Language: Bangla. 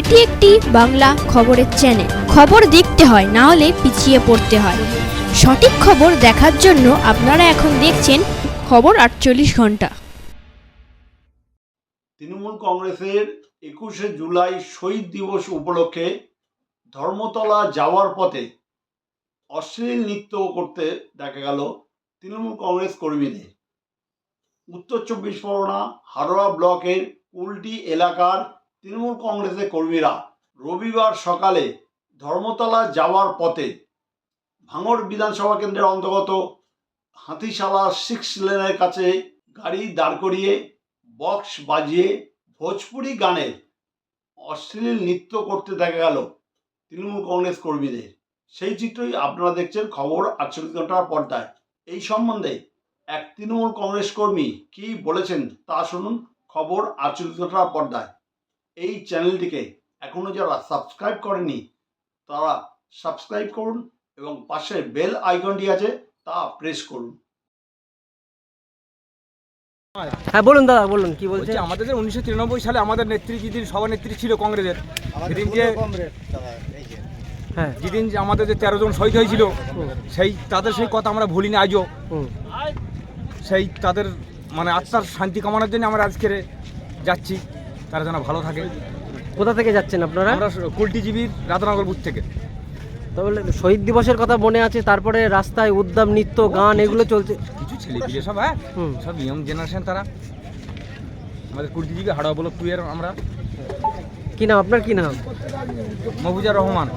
এটি একটি বাংলা খবরের চ্যানেল খবর দেখতে হয়, না হলে পিছিয়ে পড়তে হয়। সঠিক খবর দেখার জন্য আপনারা এখন দেখছেন খবর আটচল্লিশ ঘণ্টা। তৃণমূল কংগ্রেসের একুশে জুলাই শহীদ দিবস উপলক্ষে ধর্মতলা যাওয়ার পথে অশ্লীল নৃত্য করতে দেখা গেল তৃণমূল কংগ্রেস কর্মীদের। উত্তর চব্বিশ পরগনা হারোয়া ব্লকের উল্টি এলাকার তৃণমূল কংগ্রেসের কর্মীরা রবিবার সকালে ধর্মতলা যাওয়ার পথে ভাঙড় বিধানসভা কেন্দ্রের অন্তর্গত হাতিশালা সিক্স লেনের কাছে গাড়ি দাঁড় করিয়ে, বক্স বাজিয়ে ভোজপুরি গানের অশ্লীল নৃত্য করতে দেখা গেল তৃণমূল কংগ্রেস কর্মীদের। সেই চিত্রই আপনারা দেখছেন খবর আটচল্লিশ ঘণ্টার পর্দায়। এই সম্বন্ধে এক তৃণমূল কংগ্রেস কর্মী কি বলেছেন তা শুনুন খবর আটচল্লিশ ঘণ্টার পর্দায়। এই চ্যানেলটিকে এখনও যারা সাবস্ক্রাইব করেনি তারা সাবস্ক্রাইব করুন এবং পাশে বেল আইকনটি আছে তা প্রেস করুন। হ্যাঁ বলুন দাদা বলুন কি বলছি? বলছেন আমাদের উনিশশো তিরানব্বই সালে আমাদের নেত্রী যেদিন সভানেত্রী ছিল কংগ্রেসের সেদিন যে হ্যাঁ। যেদিন যে আমাদের যে তেরো জন শহীদ হয়েছিল সেই তাদের সেই কথা আমরা ভুলিনি আজও। সেই তাদের মানে আত্মার শান্তি কামনার জন্য আমরা আজকের যাচ্ছি। তারা যেন ভালো থাকে। কোথা থেকে যাচ্ছেন আপনারা? আমরা কুলটিজীবীর রাতনগর বুথ থেকে। তাহলে শহীদ দিবসের কথা মনে আছে তারপরে রাস্তায় উদ্যাম নৃত্য গান এগুলো চলছে। কিছু ছেলে পিলে সব হ্যাঁ। সব ইয়ং জেনারেশন তারা। আমাদের কুলটিজীবী হাড়া বলো টু এর আমরা। কি নাম? আপনার কি নাম? মবুজা রহমান।